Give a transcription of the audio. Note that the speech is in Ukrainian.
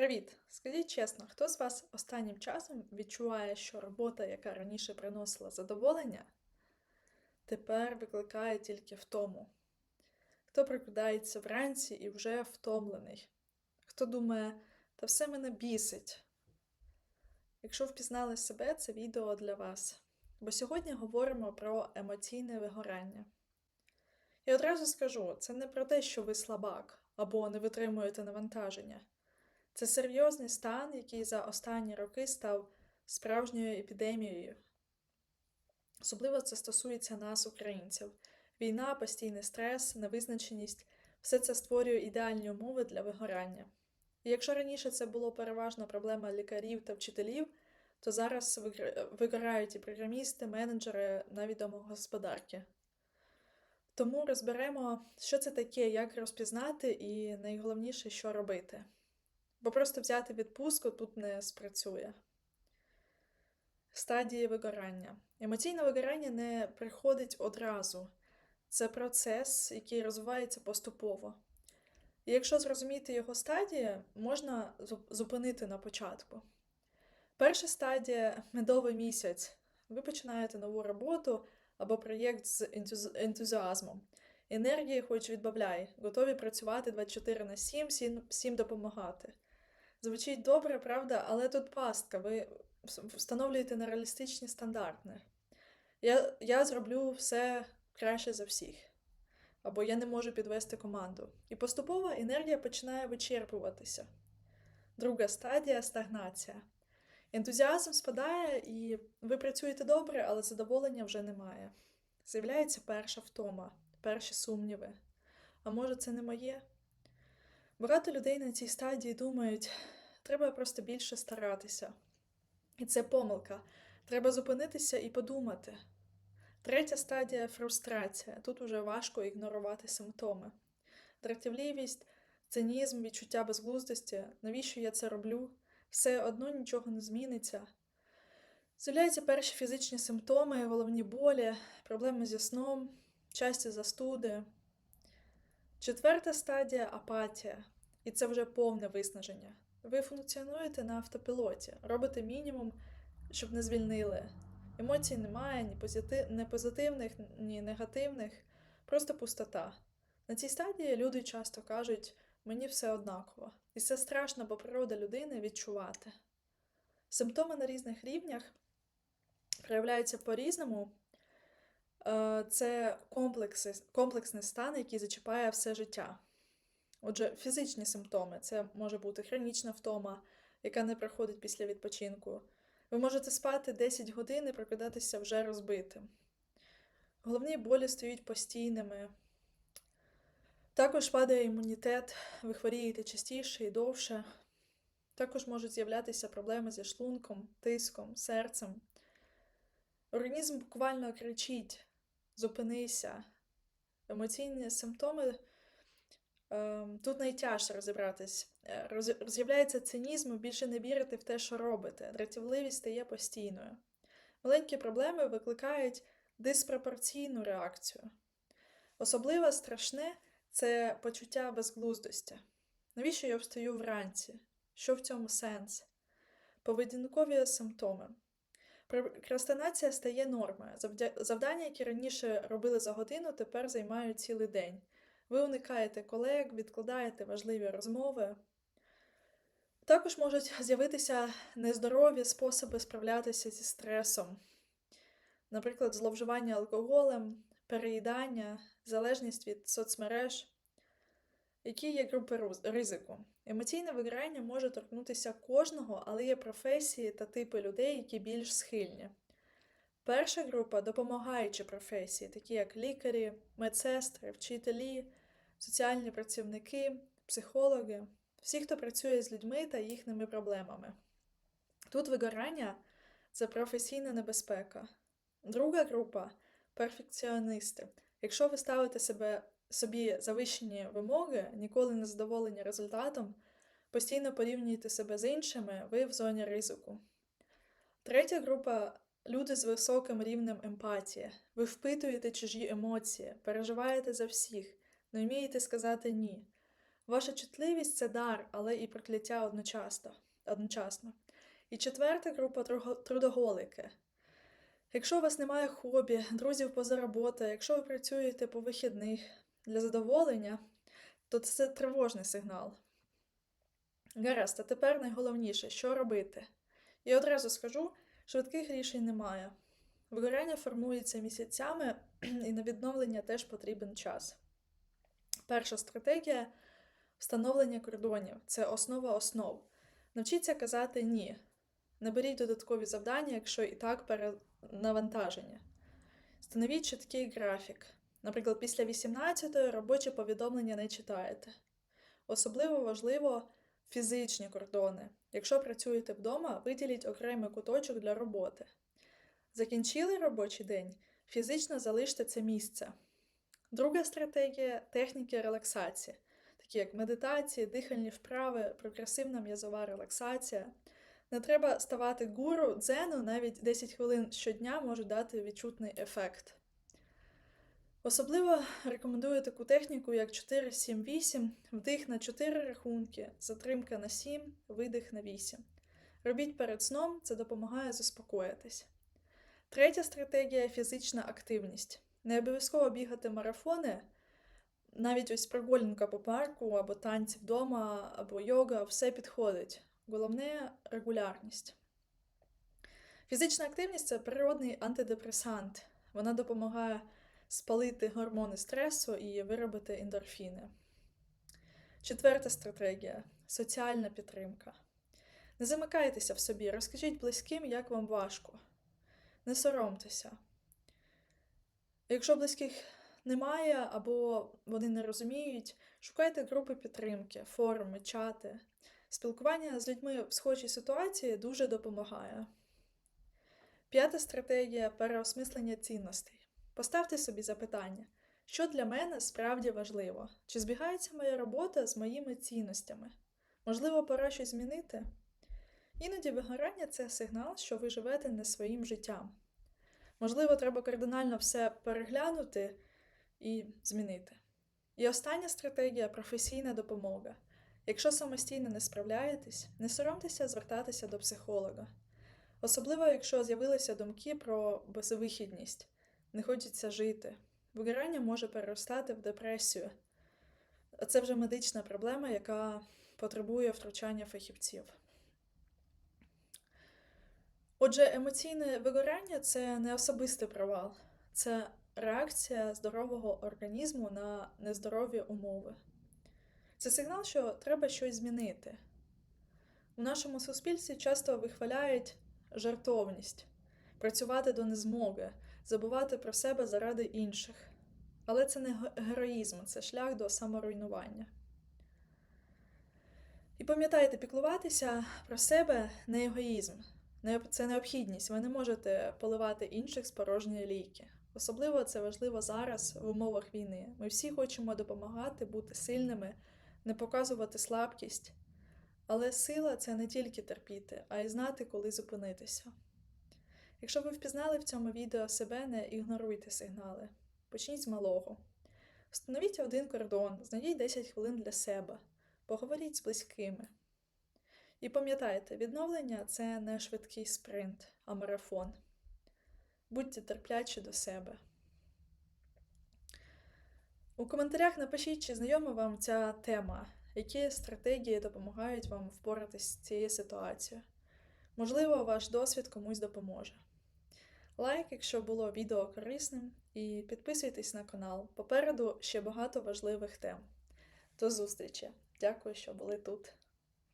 Привіт! Скажіть чесно, хто з вас останнім часом відчуває, що робота, яка раніше приносила задоволення, тепер викликає тільки втому? Хто прокидається вранці і вже втомлений? Хто думає, та все мене бісить? Якщо впізнали себе, це відео для вас. Бо сьогодні говоримо про емоційне вигорання. І одразу скажу, це не про те, що ви слабак або не витримуєте навантаження. Це серйозний стан, який за останні роки став справжньою епідемією. Особливо це стосується нас, українців. Війна, постійний стрес, невизначеність все це створює ідеальні умови для вигорання. І якщо раніше це було переважно проблема лікарів та вчителів, то зараз вигорають і програмісти, менеджери, навіть домогосподарки. Тому розберемо, що це таке, як розпізнати, і найголовніше, що робити. Бо просто взяти відпустку тут не спрацює. Стадії вигорання. Емоційне вигорання не приходить одразу. Це процес, який розвивається поступово. І якщо зрозуміти його стадії, можна зупинити на початку. Перша стадія медовий місяць. Ви починаєте нову роботу або проєкт з ентузіазмом. Енергії хоч відбавляй, готові працювати 24 на 7, всім, допомагати. Звучить добре, правда, але тут пастка. Ви вс- встановлюєте нереалістичні стандарти. Я, я зроблю все краще за всіх. Або я не можу підвести команду. І поступово енергія починає вичерпуватися. Друга стадія стагнація. Ентузіазм спадає, і ви працюєте добре, але задоволення вже немає. З'являється перша втома, перші сумніви. А може, це не моє? Багато людей на цій стадії думають, треба просто більше старатися. І це помилка. Треба зупинитися і подумати. Третя стадія фрустрація. Тут уже важко ігнорувати симптоми. Дратівливість, цинізм, відчуття безглуздості. Навіщо я це роблю? Все одно нічого не зміниться. З'являються перші фізичні симптоми, головні болі, проблеми зі сном, часті застуди. Четверта стадія апатія, і це вже повне виснаження. Ви функціонуєте на автопілоті, робите мінімум, щоб не звільнили. Емоцій немає, ні, позити... ні позитивних, ні негативних, просто пустота. На цій стадії люди часто кажуть, мені все однаково. І це страшно, бо природа людини відчувати. Симптоми на різних рівнях проявляються по-різному. Е, Це комплекси, комплексний стан, який зачіпає все життя. Отже, фізичні симптоми це може бути хронічна втома, яка не проходить після відпочинку. Ви можете спати 10 годин і прокидатися вже розбитим. Головні болі стають постійними. Також падає імунітет, ви хворієте частіше і довше. Також можуть з'являтися проблеми зі шлунком, тиском, серцем. Організм буквально кричить: зупинися. Емоційні симптоми Ем, Тут найтяжче розібратись. Е, роз- З'являється цинізм, більше не вірите в те, що робите. Дратівливість стає постійною. Маленькі проблеми викликають диспропорційну реакцію. Особливо страшне це почуття безглуздості. Навіщо я встаю вранці? Що в цьому сенс? Поведінкові симптоми. Прокрастинація стає нормою. Завдання, які раніше робили за годину, тепер займають цілий день. Ви уникаєте колег, відкладаєте важливі розмови. Також можуть з'явитися нездорові способи справлятися зі стресом, наприклад, зловживання алкоголем, переїдання, залежність від соцмереж. Які є групи ризику? Емоційне вигорання може торкнутися кожного, але є професії та типи людей, які більш схильні. Перша група допомагаючі професії, такі як лікарі, медсестри, вчителі, соціальні працівники, психологи, всі, хто працює з людьми та їхніми проблемами. Тут вигорання це професійна небезпека. Друга група перфекціоністи. Якщо ви ставите себе собі завищені вимоги, ніколи не задоволені результатом, постійно порівнюєте себе з іншими, ви в зоні ризику. Третя група люди з високим рівнем емпатії. Ви впитуєте чужі емоції, переживаєте за всіх, не вмієте сказати ні. Ваша чутливість це дар, але і прокляття одночасно. одночасно. І четверта група трудоголики. Якщо у вас немає хобі, друзів поза роботи, якщо ви працюєте по вихідних для задоволення, то це тривожний сигнал. Гаразд, а тепер найголовніше, що робити? І одразу скажу, швидких рішень немає. Вигоряння формується місяцями, і на відновлення теж потрібен час. Перша стратегія встановлення кордонів це основа основ. Навчіться казати ні. Не беріть додаткові завдання, якщо і так перенавантаження. Встановіть чіткий графік. Наприклад, після 18-ї робочі повідомлення не читаєте. Особливо важливо фізичні кордони. Якщо працюєте вдома, виділіть окремий куточок для роботи. Закінчили робочий день, фізично залиште це місце. Друга стратегія техніки релаксації, такі як медитації, дихальні вправи, прогресивна м'язова релаксація. Не треба ставати гуру дзену, навіть 10 хвилин щодня можуть дати відчутний ефект. Особливо рекомендую таку техніку, як 4-7-8, вдих на 4 рахунки, затримка на 7, видих на 8. Робіть перед сном, це допомагає заспокоїтись. Третя стратегія фізична активність. Не обов'язково бігати марафони, навіть ось прогулянка по парку, або танці вдома, або йога, все підходить. Головне регулярність. Фізична активність це природний антидепресант. Вона допомагає спалити гормони стресу і виробити ендорфіни. Четверта стратегія соціальна підтримка. Не замикайтеся в собі, розкажіть близьким, як вам важко. Не соромтеся. Якщо близьких немає або вони не розуміють, шукайте групи підтримки, форуми, чати. Спілкування з людьми в схожій ситуації дуже допомагає. П'ята стратегія переосмислення цінностей. Поставте собі запитання, що для мене справді важливо? Чи збігається моя робота з моїми цінностями? Можливо, пора щось змінити? Іноді вигорання це сигнал, що ви живете не своїм життям. Можливо, треба кардинально все переглянути і змінити. І остання стратегія професійна допомога. Якщо самостійно не справляєтесь, не соромтеся звертатися до психолога. Особливо, якщо з'явилися думки про безвихідність, не хочеться жити. Вигорання може переростати в депресію. Це вже медична проблема, яка потребує втручання фахівців. Отже, емоційне вигорання це не особистий провал, це реакція здорового організму на нездорові умови. Це сигнал, що треба щось змінити. У нашому суспільстві часто вихваляють жартовність, працювати до незмоги, забувати про себе заради інших. Але це не героїзм, це шлях до саморуйнування. І пам'ятайте, піклуватися про себе не егоїзм, це необхідність. Ви не можете поливати інших з порожньої лійки. Особливо це важливо зараз в умовах війни. Ми всі хочемо допомагати, бути сильними, не показувати слабкість. Але сила це не тільки терпіти, а й знати, коли зупинитися. Якщо ви впізнали в цьому відео себе, не ігноруйте сигнали. Почніть з малого. Встановіть один кордон, знайдіть 10 хвилин для себе, поговоріть з близькими. І пам'ятайте, відновлення це не швидкий спринт, а марафон. Будьте терплячі до себе. У коментарях напишіть, чи знайома вам ця тема, які стратегії допомагають вам впоратись з цією ситуацією. Можливо, ваш досвід комусь допоможе. Лайк, якщо було відео корисним, і підписуйтесь на канал. Попереду ще багато важливих тем. До зустрічі! Дякую, що були тут.